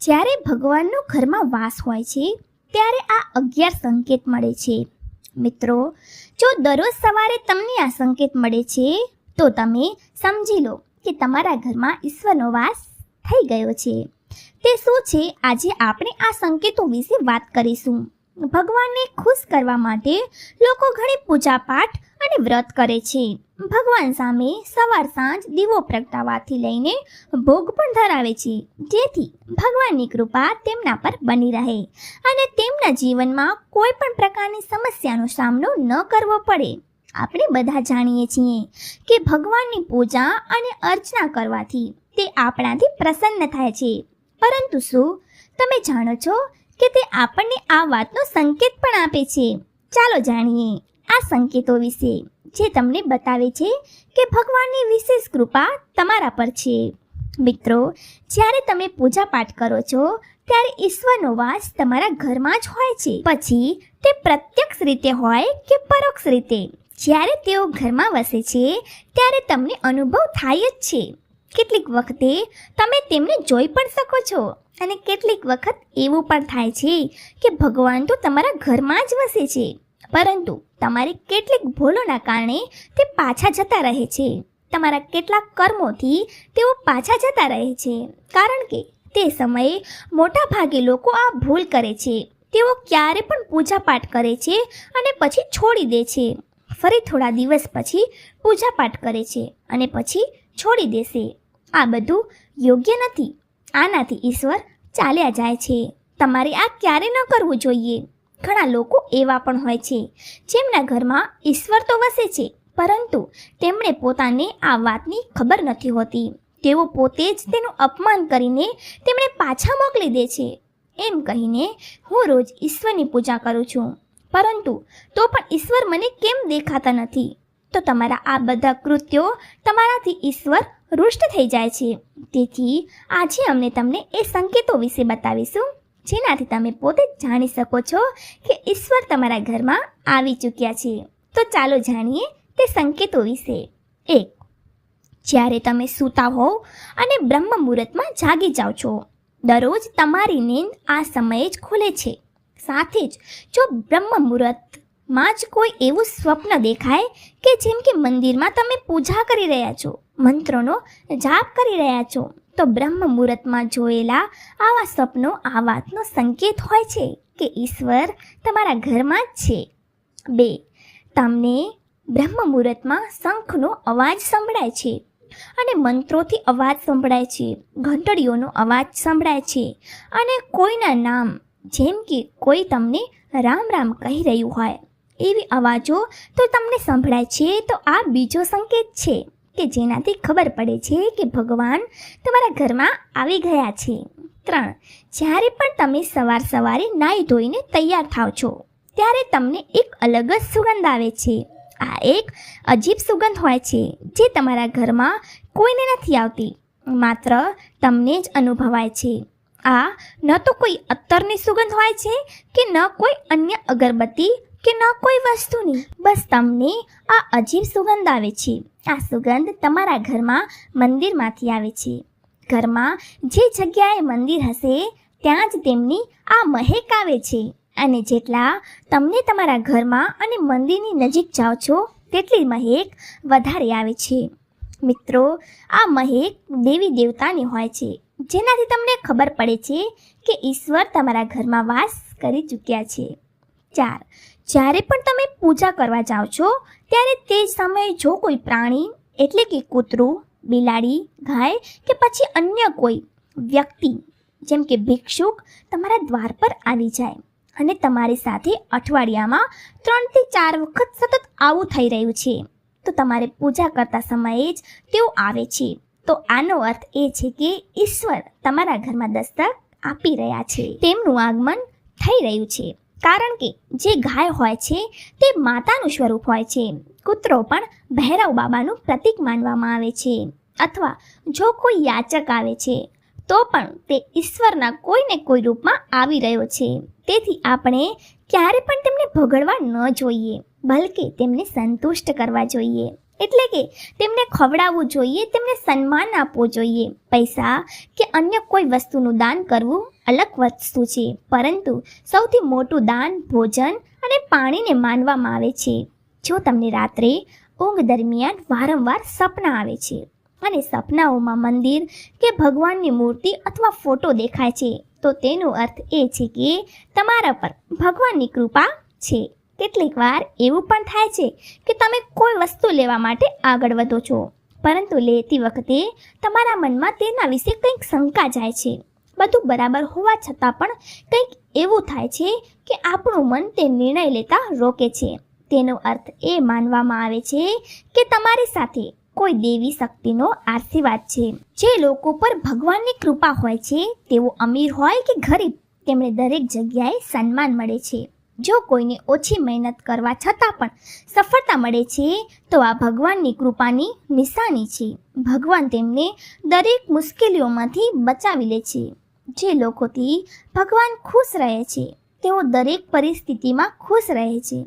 જ્યારે ભગવાનનો ઘરમાં વાસ હોય છે, ત્યારે આ અગિયાર સંકેત મળે છે. મિત્રો, જો દરરોજ સવારે તમને આ સંકેત મળે છે, તો તમે સમજી લો કે તમારા ઘરમાં ઈશ્વરનો વાસ થઈ ગયો છે. તે શું છે? આજે આપણે આ સંકેતો વિશે વાત કરીશું. ભગવાનને ખુશ કરવા માટે લોકો ઘણી પૂજા પાઠ અને વ્રત કરે છે. ભગવાન સામે સવાર સાંજ દીવો પ્રગટાવવાથી લઈને ભોગ પણ ધરાવે છે. જેથી ભગવાનની કૃપા તેમના પર બની રહે અને તેમના જીવનમાં કોઈ પણ પ્રકારની સમસ્યાનો સામનો ન કરવો પડે. આપણે બધા જાણીએ છીએ કે ભગવાનની પૂજા અને અર્ચના કરવાથી તે આપણાથી પ્રસન્ન થાય છે. પરંતુ શું તમે જાણો છો કે તે આપણને આ વાતનો સંકેત પણ આપે છે? ચાલો જાણીએ આ સંકેતો વિશે. જે તમને બતાવે છે કે ભગવાનની વિશેષ કૃપા તમારા પર છે. મિત્રો, જ્યારે તમે પૂજા પાઠ કરો છો, ત્યારે ઈશ્વરનો વાસ તમારા ઘરમાં જ હોય છે. પછી, તે પ્રત્યક્ષ રીતે હોય કે પરોક્ષ રીતે? જ્યારે તેઓ ઘરમાં વસે છે, ત્યારે તમને અનુભવ થાય જ છે. કેટલીક વખતે તમે તેમને જોઈ પણ શકો છો અને કેટલીક વખત એવું પણ થાય છે કે ભગવાન તો તમારા ઘરમાં જ વસે છે. પરંતુ તમારી કેટલીક ભૂલોના કારણે તે પાછા જતા રહે છે. તમારા કેટલાક કર્મોથી તેઓ પાછા જતા રહે છે, કારણ કે તે સમયે મોટા ભાગે લોકો આ ભૂલ કરે છે. તેઓ ક્યારે પણ પૂજાપાઠ કરે છે અને પછી છોડી દે છે. ફરી થોડા દિવસ પછી પૂજાપાઠ કરે છે અને પછી છોડી દેશે. આ બધું યોગ્ય નથી. આનાથી ઈશ્વર ચાલ્યા જાય છે. તમારે આ ક્યારે ન કરવું જોઈએ? ઘણા લોકો એવા પણ હોય છે, જેમના ઘરમાં ઈશ્વર તો વસે છે, પરંતુ તેમણે પોતાને આ વાતની ખબર નથી હોતી. તેઓ પોતે જ તેનું અપમાન કરીને તેમણે પાછા મોકલી દે છે. એમ કહીને હું રોજ ઈશ્વરની પૂજા કરું છું. પરંતુ તો પણ ઈશ્વર મને કેમ દેખાતા નથી? તો તમારા આ બધા કૃત્યો તમારાથી ઈશ્વર રુષ્ટ થઈ જાય છે. તેથી આજે અમને તમને એ સંકેતો વિશે બતાવીશું. જેનાથી તમે પોતે જાણી શકો છો કે ઈશ્વર તમારા ઘરમાં આવી ચૂક્યા છે. તો ચાલો જાણીએ તે સંકેતો વિશે. એક, જ્યારે તમે સૂતા હોવ અને બ્રહ્મ મુહૂર્તમાં જાગી જાઓ છો, દરરોજ તમારી નીંદ આ સમયે જ ખુલે છે. સાથે જ જો બ્રહ્મ મુહૂર્તમાં જ કોઈ એવું સ્વપ્ન દેખાય કે જેમ કે મંદિરમાં તમે પૂજા કરી રહ્યા છો, મંત્રોનો જાપ કરી રહ્યા છો તો બ્રહ્મ મુહૂર્તમાં જોયેલા આવા સ્વપ્નો, આ વાતનો સંકેત હોય છે કે ઈશ્વર તમારા ઘરમાં જ છે. બે, તમને બ્રહ્મ મુહૂર્તમાં શંખનો અવાજ સંભળાય છે અને મંત્રોથી અવાજ સંભળાય છે, ઘંટડીઓનો અવાજ સંભળાય છે અને કોઈના નામ, જેમ કે કોઈ તમને રામ રામ કહી રહ્યું હોય, એવી અવાજો તો તમને સંભળાય છે, તો આ બીજો સંકેત છે. કે જેનાથી ખબર પડે છે કે ભગવાન તમારા ઘરમાં આવી ગયા છે. ત્રણ, જ્યારે પણ તમે સવાર સવારે નાહી ધોઈને તૈયાર થાવ છો, ત્યારે તમને એક અલગ જ સુગંધ આવે છે. આ એક અજીબ સુગંધ હોય છે જે તમારા ઘરમાં કોઈને નથી આવતી. માત્ર તમને જ અનુભવાય છે. આ ન તો કોઈ અત્તરની સુગંધ હોય છે કે ન કોઈ અન્ય અગરબત્તી કે ન કોઈ વસ્તુની? બસ તમને આ અજીબ સુગંધ આવે છે. આ સુગંધ તમારા ઘરમાં મંદિરમાંથી આવે છે. ઘરમાં જે જગ્યાએ મંદિર હશે, ત્યાં જ તેમની આ મહેક આવે છે. અને જેટલા તમને તમારા ઘરમાં અને મંદિરની નજીક જાઓ છો, તેટલી મહેક વધારે આવે છે. મિત્રો, આ મહેક દેવી દેવતાની હોય છે. જેનાથી તમને ખબર પડે છે કે ઈશ્વર તમારા ઘરમાં વાસ કરી ચૂક્યા છે. ચાર જ્યારે પણ તમે પૂજા કરવા જાઓ છો, ત્યારે તે સમયે જો કોઈ પ્રાણી, એટલે કે કૂતરું, બિલાડી, ગાય કે પછી અન્ય કોઈ વ્યક્તિ, જેમ કે ભિક્ષુક, તમારા દ્વાર પર આવી જાય અને તમારી સાથે અઠવાડિયામાં ત્રણથી ચાર વખત સતત આવું થઈ રહ્યું છે, તો તમારે પૂજા કરતા સમયે જ તેઓ આવે છે. તો આનો અર્થ એ છે કે ઈશ્વર તમારા ઘરમાં દસ્તક આપી રહ્યા છે. તેમનું આગમન થઈ રહ્યું છે. કારણ કે જે ગાય હોય છે, તે માતાનું સ્વરૂપ હોય છે. કૂતરો પણ ભૈરવ બાબાનું પ્રતીક માનવામાં આવે છે. અથવા જો કોઈ યાચક આવે છે, તો પણ તે ઈશ્વરના કોઈને કોઈ રૂપમાં આવી રહ્યો છે. તેથી આપણે ક્યારે પણ તેમને ભોગડવા ન જોઈએ, બલકે તેમને સંતુષ્ટ કરવા જોઈએ. એટલે કે તેમને ખવડાવવું જોઈએ, તેમને સન્માન આપવું જોઈએ. પૈસા કે અન્ય કોઈ વસ્તુનું દાન કરવું અલગ વસ્તુ છે, પરંતુ સૌથી મોટું દાન, ભોજન અને પાણીને માનવામાં આવે છે. જો તમને રાત્રે ઊંઘ દરમિયાન વારંવાર સપના આવે છે અને સપનાઓમાં મંદિર કે ભગવાનની મૂર્તિ અથવા ફોટો દેખાય છે, તો તેનો અર્થ એ છે કે તમારા પર ભગવાનની કૃપા છે. કેટલીક વાર એવું પણ થાય છે કે તમે કોઈ વસ્તુ લેવા માટે આગળ વધો છો, પરંતુ લેતી વખતે તમારા મનમાં તેના વિશે કંઈક શંકા જાય છે. બધું બરાબર હોવા છતાં પણ કંઈક એવું થાય છે કે આપણું મન તે નિર્ણય લેતા રોકે છે. તેનો અર્થ એ માનવામાં આવે છે કે તમારી સાથે કોઈ દેવી શક્તિનો આશીર્વાદ છે. જે લોકો પર ભગવાનની કૃપા હોય છે, તેઓ અમીર હોય કે ગરીબ તેમણે દરેક જગ્યાએ સન્માન મળે છે. જો કોઈને ઓછી મહેનત કરવા છતાં પણ સફળતા મળે છે, તો આ ભગવાનની કૃપાની નિશાની છે. ભગવાન તેમને દરેક મુશ્કેલીઓમાંથી બચાવી લે છે. જે લોકોથી ભગવાન ખુશ રહે છે, તેઓ દરેક પરિસ્થિતિમાં ખુશ રહે છે.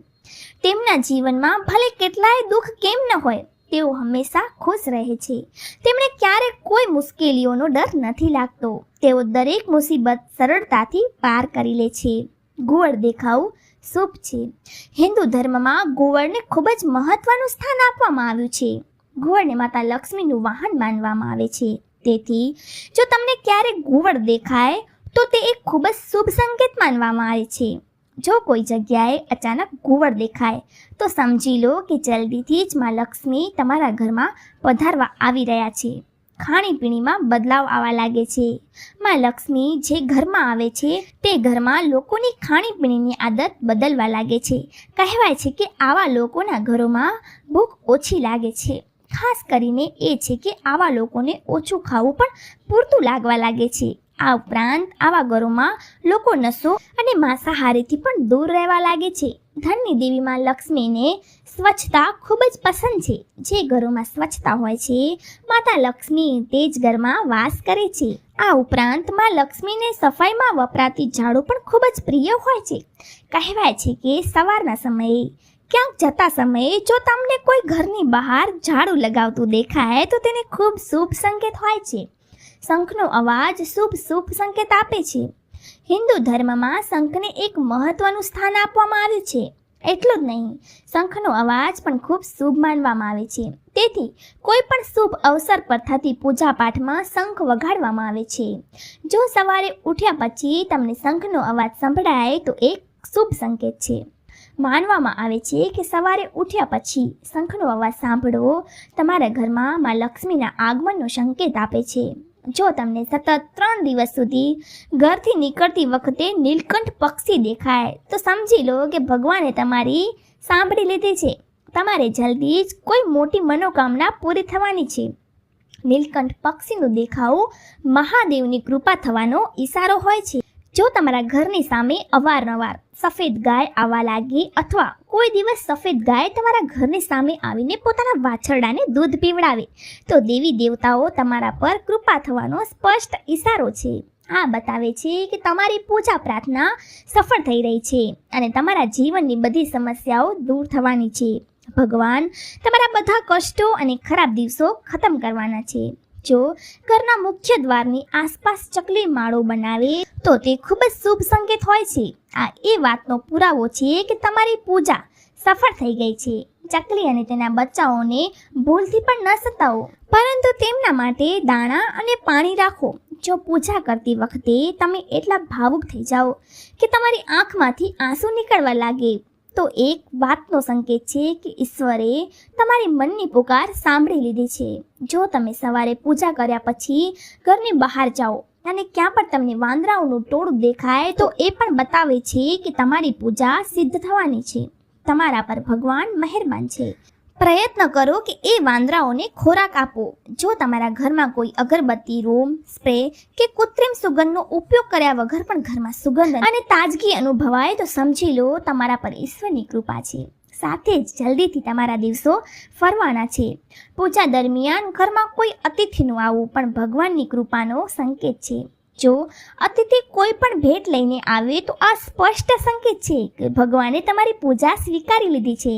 તેમના જીવનમાં ભલે કેટલાય દુઃખ કેમ ન હોય, તેઓ હંમેશા ખુશ રહે છે. તેમણે ક્યારેક કોઈ મુશ્કેલીઓનો ડર નથી લાગતો. તેઓ દરેક મુસીબત સરળતાથી પાર કરી લે છે. ગુવળ દેખાવું શુભ છે. હિન્દુ ધર્મમાં ગુવળને ખૂબ જ મહત્વનું સ્થાન આપવામાં આવ્યું છે. ગુવળને માતા લક્ષ્મીનું વાહન માનવામાં આવે છે. તેથી જો તમને ક્યારેક ઘુવડ દેખાય, તો તે એક ખૂબ જ શુભ સંકેત માનવામાં આવે છે. જો કોઈ જગ્યાએ અચાનક ઘુવડ દેખાય, તો સમજી લો કે જલ્દીથી જ માં લક્ષ્મી તમારા ઘરમાં પધારવા આવી રહ્યા છે. ખાણીપીણીમાં બદલાવ આવવા લાગે છે. માં લક્ષ્મી જે ઘરમાં આવે છે, તે ઘરમાં લોકોની ખાણીપીણીની આદત બદલવા લાગે છે. કહેવાય છે કે આવા લોકોના ઘરોમાં ભૂખ ઓછી લાગે છે. ખાસ કરીને એ છે કે આવા લોકોને ઓછું ખાવું પણ પૂરતું લાગવા લાગે છે. આ ઉપરાંત આવા ઘરોમાં લોકો નશો અને માંસાહારીથી પણ દૂર રહેવા લાગે છે. ધનની દેવીમાં લક્ષ્મીને સ્વચ્છતા ખૂબ જ પસંદ છે. જે ઘરોમાં સ્વચ્છતા હોય છે, માતા લક્ષ્મી તે જ ઘરમાં વાસ કરે છે. આ ઉપરાંતમાં લક્ષ્મીને સફાઈમાં વપરાતી ઝાડુ પણ ખૂબ જ પ્રિય હોય છે. કહેવાય છે કે સવારના સમયે ક્યાંક જતા સમયે જો તમને કોઈ ઘરની બહાર ઝાડુ લગાવતું દેખાય, તો તેને ખૂબ શુભ સંકેત હોય છે. શંખનો અવાજ શુભ શુભ સંકેત આપે છે. હિન્દુ ધર્મમાં શંખને એક મહત્વનું સ્થાન આપવામાં આવ્યું છે. એટલું જ નહીં, શંખનો અવાજ પણ ખૂબ શુભ માનવામાં આવે છે. તેથી, કોઈ પણ શુભ અવસર પર થતી પૂજા પાઠમાં શંખ વગાડવામાં આવે છે. જો સવારે ઉઠ્યા પછી તમને શંખનો અવાજ સંભળાય, તો એક શુભ સંકેત છે. માનવામાં આવે છે કે સવારે ઉઠ્યા પછી શંખનો અવાજ સાંભળવો તમારા ઘરમાં માં લક્ષ્મીના આગમનનો સંકેત આપે છે. જો તમને સતત ત્રણ દિવસ સુધી ઘરથી નીકળતી વખતે નીલકંઠ પક્ષી દેખાય, તો સમજી લો કે ભગવાને તમારી સાંભળી લીધી છે. તમારે જલ્દી જ કોઈ મોટી મનોકામના પૂરી થવાની છે. નીલકંઠ પક્ષીનું દેખાવું મહાદેવની કૃપા થવાનો ઈશારો હોય છે. જો તમારા ઘરની સામે અવારનવાર સફેદ ગાય આવવા લાગે અથવા કોઈ દિવસ સફેદ ગાય તમારા ઘરની સામે આવીને પોતાના વાછરડાને દૂધ પીવડાવે, તો દેવી દેવતાઓ તમારા પર કૃપા થવાનો સ્પષ્ટ ઈશારો છે. આ બતાવે છે કે તમારી પૂજા પ્રાર્થના સફળ થઈ રહી છે અને તમારા જીવનની બધી સમસ્યાઓ દૂર થવાની છે. ભગવાન તમારા બધા કષ્ટો અને ખરાબ દિવસો ખતમ કરવાના છે. જો ઘરના મુખ્ય દ્વારની આસપાસ ચકલી માળો બનાવે, તો તે ખૂબ જ શુભ સંકેત હોય છે. આ એ વાતનો પુરાવો છે કે તમારી પૂજા સફળ થઈ ગઈ છે. ચકલી અને તેના બચ્ચાઓને ભૂલથી પણ ન સતાવો. પરંતુ તેમના માટે દાણા અને પાણી રાખો. જો પૂજા કરતી વખતે તમે એટલા ભાવુક થઈ જાઓ કે તમારી આંખમાંથી આંસુ નીકળવા લાગે તો એક વાતનો સંકેત છે કે ઈશ્વરે તમારી મનની પુકાર સાંભળી લીધી છે. જો તમે સવારે પૂજા કર્યા પછી ઘરની બહાર જાઓ અને ક્યાં પણ તમને વાંદરાઓનું ટોળું દેખાય તો એ પણ બતાવે છે કે તમારી પૂજા સિદ્ધ થવાની છે. તમારા પર ભગવાન મહેરબાન છે. પ્રયત્ન કરો કે એ વાંદરાઓને ખોરાક આપો. જો તમારા ઘરમાં કોઈ અગરબત્તી, રૂમ, સ્પ્રે કે કૃત્રિમ સુગંધનો ઉપયોગ કર્યા વગર પણ ઘરમાં સુગંધ અને તાજગી અનુભવાય, તો સમજી લો, તમારા પર ઈશ્વરની કૃપા છે. સાથે જ જલ્દીથી તમારા દિવસો ફરવાના છે. પૂજા દરમિયાન ઘરમાં કોઈ અતિથિનું આવવું પણ ભગવાનની કૃપાનો સંકેત છે. જો અતિથિ કોઈ પણ ભેટ લઈને આવે તો આ સ્પષ્ટ સંકેત છે કે ભગવાને તમારી પૂજા સ્વીકારી લીધી છે.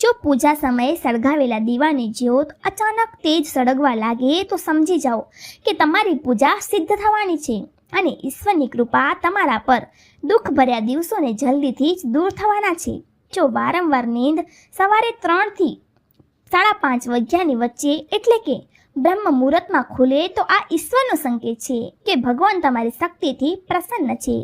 જો પૂજા સમયે સળગાવેલા દીવાની જ્યોત અચાનક તેજ સળગવા લાગે તો સમજી જાઓ કે તમારી પૂજા સિદ્ધ થવાની છે અને ઈશ્વરની કૃપા તમારા પર દુઃખભર્યા દિવસોને જલ્દીથી જ દૂર થવાના છે. જો વારંવાર નીંદ સવારે ત્રણથી સાડા પાંચ વાગ્યાની વચ્ચે એટલે કે બ્રહ્મ મુહૂર્તમાં ખુલે તો આ ઈશ્વરનો સંકેત છે કે ભગવાન તમારી શક્તિથી પ્રસન્ન છે.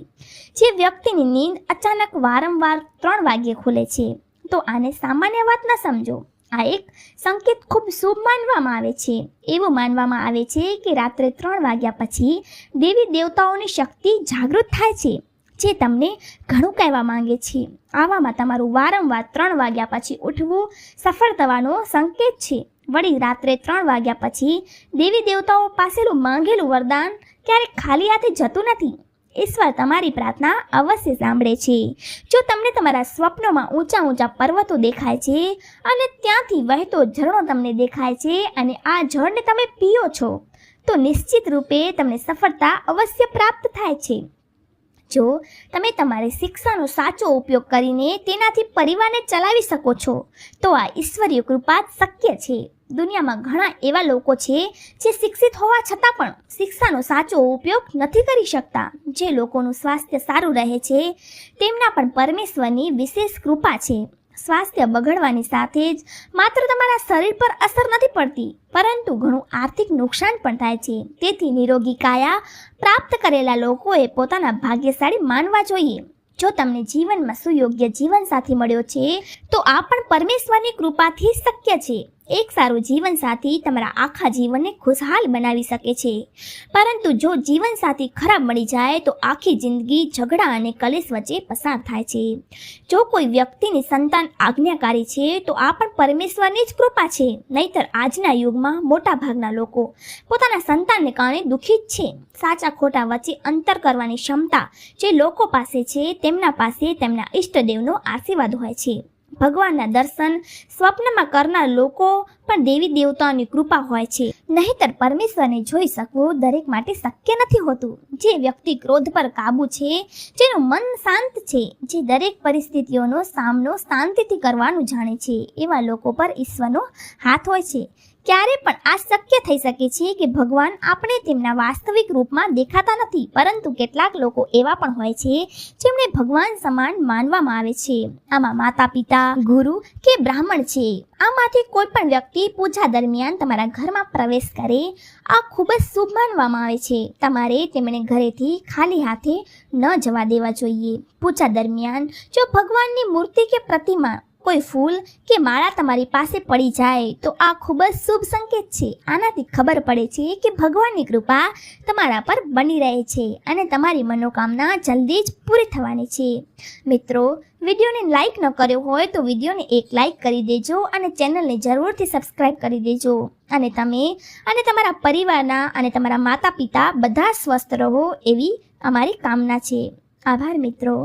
જે વ્યક્તિની નીંદ અચાનક વારંવાર ત્રણ વાગ્યે ખુલે છે. તો આને સામાન્ય વાત ન સમજો. આ એક સંકેત ખૂબ શુભ માનવામાં આવે છે. એવું માનવામાં આવે છે કે રાત્રે ત્રણ વાગ્યા પછી દેવી દેવતાઓની શક્તિ જાગૃત થાય છે, જે તમને ઘણું કહેવા માંગે છે. આવામાં તમારું વારંવાર ત્રણ વાગ્યા પછી ઉઠવું સફળ થવાનો સંકેત છે. વળી રાત્રે ત્રણ વાગ્યા પછી દેવી દેવતાઓ પાસેલું માંગેલું વરદાન ક્યારેક ખાલી હાથે જતું નથી. ઈશ્વર તમારી પ્રાર્થના અવશ્ય સાંભળે છે. જો તમને તમારા સ્વપ્નોમાં ઊંચા ઊંચા પર્વતો દેખાય છે અને ત્યાંથી વહેતો ઝરણો તમને દેખાય છે અને આ જળને તમે પીઓ છો, તો નિશ્ચિત રૂપે તમને સફળતા અવશ્ય પ્રાપ્ત થાય છે. જો તમે તમારી શિક્ષાનો સાચો ઉપયોગ કરીને તેનાથી પરિવારને ચલાવી શકો છો, તો આ ઈશ્વરીય કૃપા શક્ય છે. દુનિયામાં ઘણા એવા લોકો છે જે શિક્ષિત હોવા છતાં પણ શિક્ષાનો સાચો ઉપયોગ નથી કરી શકતા. જે લોકોનું સ્વાસ્થ્ય સારું રહે છે, તેમના પણ પરમેશ્વરની વિશેષ કૃપા છે. સ્વાસ્થ્ય બગડવાની સાથે જ માત્ર તમારા શરીર પર અસર નથી પડતી, પરંતુ ઘણું આર્થિક નુકસાન પણ થાય છે. તેથી નિરોગી કાયા પ્રાપ્ત કરેલા લોકોએ પોતાના ભાગ્યશાળી માનવા જોઈએ. જો તમને જીવનમાં સુયોગ્ય જીવનસાથી મળ્યો છે, તો આ પણ પરમેશ્વરની કૃપાથી શક્ય છે. એક સારું જીવનસાથી તમારા આખા જીવનને ખુશહાલ બનાવી શકે છે. પરંતુ જો જીવનસાથી ખરાબ મળી જાય, તો આખી જિંદગી ઝઘડા અને કલેશ વચ્ચે પસાર થાય છે. જો કોઈ વ્યક્તિની સંતાન આજ્ઞાકારી છે, તો આ પણ પરમેશ્વરની જ કૃપા છે. નહીતર આજના યુગમાં મોટા ભાગના લોકો પોતાના સંતાનને કારણે દુઃખી જ છે. સાચા ખોટા વચ્ચે અંતર કરવાની ક્ષમતા જે લોકો પાસે છે, તેમના પાસે તેમના ઈષ્ટદેવનો આશીર્વાદ હોય છે. ભગવાનના દર્શન, સ્વપ્નમાં કરનાર લોકો પણ દેવી દેવતાઓની કૃપા હોય છે. નહીતર પરમેશ્વરને જોઈ શકવું દરેક માટે શક્ય નથી હોતું. જે વ્યક્તિ ક્રોધ પર કાબુ છે, જેનું મન શાંત છે, જે દરેક પરિસ્થિતિઓનો સામનો શાંતિથી કરવાનું જાણે છે, એવા લોકો પર ઈશ્વરનો હાથ હોય છે. ક્યારે પણ આ શક્ય થઈ શકે છે કે ભગવાન આપણે તેમના વાસ્તવિક રૂપમાં દેખાતા નથી, પરંતુ કેટલાક લોકો એવા પણ હોય છે જેમને ભગવાન સમાન માનવામાં આવે છે. આમાં માતા પિતા ગુરુ કે બ્રાહ્મણ છે. આમાંથી કોઈ પણ વ્યક્તિ પૂજા દરમિયાન તમારા ઘરમાં પ્રવેશ કરે, આ ખૂબ જ શુભ માનવામાં આવે છે. તમારે તેમણે ઘરેથી ખાલી હાથે ન જવા દેવા જોઈએ. પૂજા દરમિયાન જો ભગવાનની મૂર્તિ કે પ્રતિમા કોઈ ફૂલ કે માળા તમારી પાસે પડી જાય તો આ ખૂબ જ શુભ સંકેત છે. આનાથી ખબર પડે છે કે ભગવાનની કૃપા તમારા પર બની રહે છે અને તમારી મનોકામના જલ્દી જ પૂરી થવાની છે. મિત્રો, વિડીયોને લાઈક ન કર્યો હોય તો વિડીયોને એક લાઈક કરી દેજો અને ચેનલને જરૂરથી સબસ્ક્રાઈબ કરી દેજો. અને તમે અને તમારા પરિવારના અને તમારા માતા પિતા બધા સ્વસ્થ રહો એવી અમારી કામના છે. આભાર મિત્રો.